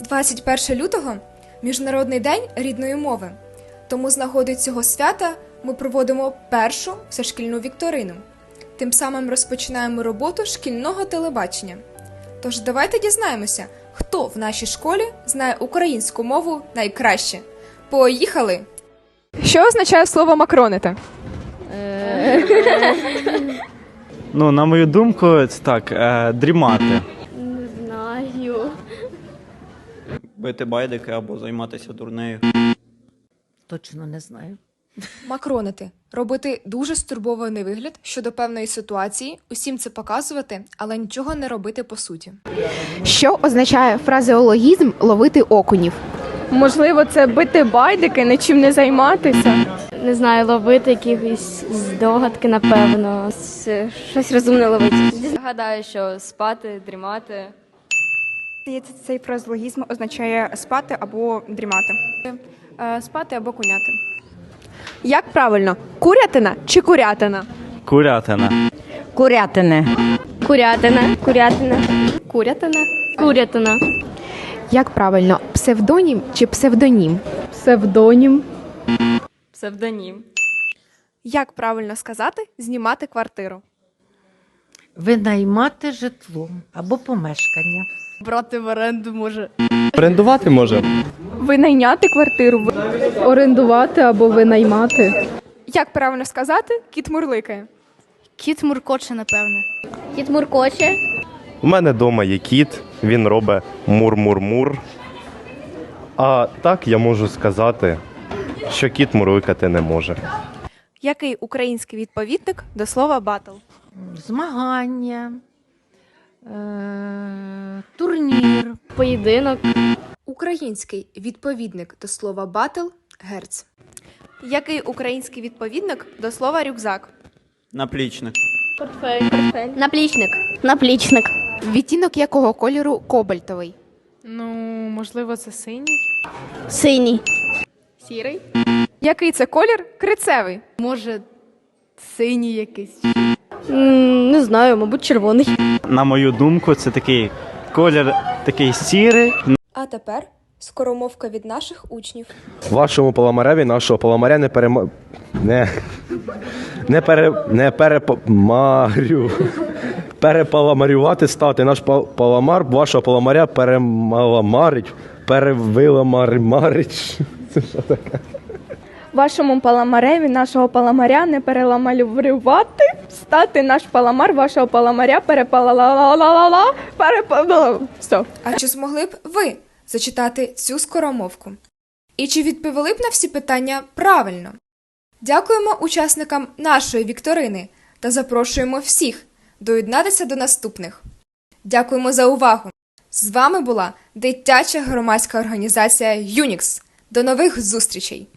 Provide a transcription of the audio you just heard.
21 лютого Міжнародний день рідної мови. Тому з нагоди цього свята ми проводимо першу всешкільну вікторину. Тим самим розпочинаємо роботу шкільного телебачення. Тож давайте дізнаємося, хто в нашій школі знає українську мову найкраще. Поїхали! Що означає слово макронити? Ну, на мою думку, це так, е, дрімати. Не знаю. Бити байдики або займатися дурнею. Точно не знаю. Макронити робити дуже стурбований вигляд щодо певної ситуації, усім це показувати, але нічого не робити по суті. Що означає фразеологізм ловити окунів? Можливо, це бити байдики, нічим не займатися. Не знаю, ловити якісь здогадки, напевно. Щось розумне ловити. Гадаю, що спати, дрімати. Здається, цей фразеологізм означає спати або дрімати. Е, Спати або куняти. Як правильно, курятина чи курятина? Курятина. Курятини. Курятина. Курятина. Курятина. Курятина. Як правильно, псевдонім чи псевдонім? Псевдонім. Псевдонім. Як правильно сказати знімати квартиру? Винаймати житло або помешкання. Брати в оренду може. Орендувати може. Винайняти квартиру, орендувати або винаймати. Як правильно сказати, кіт мурликає. Кіт муркоче, напевне. Кіт муркоче. У мене вдома є кіт, він робить мур-мур-мур. А так я можу сказати, що кіт мурликати не може. Який український відповідник до слова батл? Змагання. Е- турнір. Поєдинок. Український відповідник до слова батл герц. Який український відповідник до слова рюкзак? Наплічник. Портфель. Портфель. Наплічник. Наплічник. Відтінок якого кольору кобальтовий? Ну, можливо, це синій. Синій. Сірий. Який це колір? Крицевий. Може, синій якийсь. Не знаю, мабуть, червоний. На мою думку, це такий колір такий сірий. А тепер скоромовка від наших учнів. Вашому паламареві нашого паламаря не перема... Не, не, пере... не перепамарю. Перепаламарювати стати. Наш па- паламар вашого паламаря перемаламарить, перевиламарить. Вашому паламареві нашого паламаря не переламалювати, стати наш паламар вашого паламаря перепалалалала, перепала. Стоп. А чи змогли б ви зачитати цю скоромовку? І чи відповіли б на всі питання правильно? Дякуємо учасникам нашої вікторини та запрошуємо всіх доєднатися до наступних. Дякуємо за увагу! З вами була дитяча громадська організація Юнікс. До нових зустрічей!